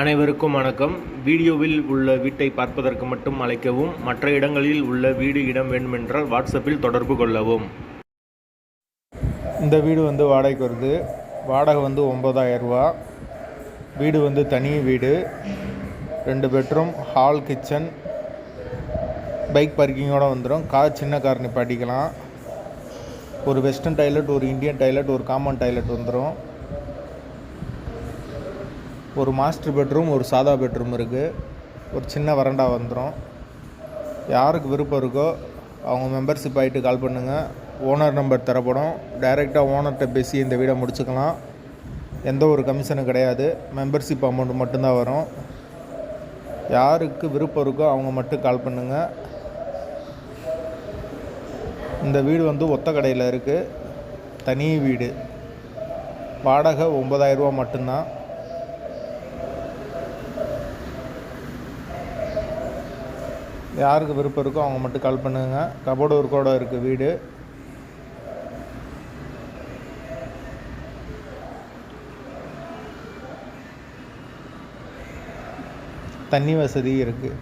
அனைவருக்கும் வணக்கம். வீடியோவில் உள்ள வீட்டை பார்ப்பதற்கு மட்டும் அழைக்கவும் மற்ற இடங்களில் உள்ள வீடு இடம் வேண்டுமென்றால் வாட்ஸ்அப்பில் தொடர்பு கொள்ளவும். இந்த வீடு வந்து வாடகைக்கு வருது. வாடகை வந்து 9000 ரூபா. வீடு வந்து தனி வீடு. ரெண்டு பெட்ரூம் ஹால் கிச்சன் பைக் பார்க்கிங்கோட வந்துடும் கார் சின்ன கார் நிப்பாட்டிக்கலாம். ஒரு வெஸ்டர்ன் டாய்லெட் ஒரு இந்தியன் டாய்லெட் ஒரு காமன் டாய்லெட் வந்துடும் ஒரு மாஸ்டர் பெட்ரூம் ஒரு சாதா பெட்ரூம் இருக்குது ஒரு சின்ன வரண்டா வந்துடும் யாருக்கு விருப்பம் இருக்கோ அவங்க மெம்பர்ஷிப் ஆகிட்டு கால் பண்ணுங்கள் ஓனர் நம்பர் தரப்படும். டைரெக்டாக ஓனர்கிட்ட பேசி இந்த வீடை முடிச்சுக்கலாம். எந்த ஒரு கமிஷனும் கிடையாது. மெம்பர்ஷிப் அமௌண்ட் மட்டும்தான் வரும். யாருக்கு விருப்பம் இருக்கோ அவங்க மட்டும் கால் பண்ணுங்கள் இந்த வீடு வந்து ஒத்த கடையில் இருக்குது தனி வீடு. வாடகை 9000 மட்டும்தான். யாருக்கு விருப்பம் இருக்கோ அவங்க மட்டும் கால் பண்ணுங்க. கபோர்டு ஒர்க்கோட இருக்குது வீடு. தண்ணி வசதி இருக்குது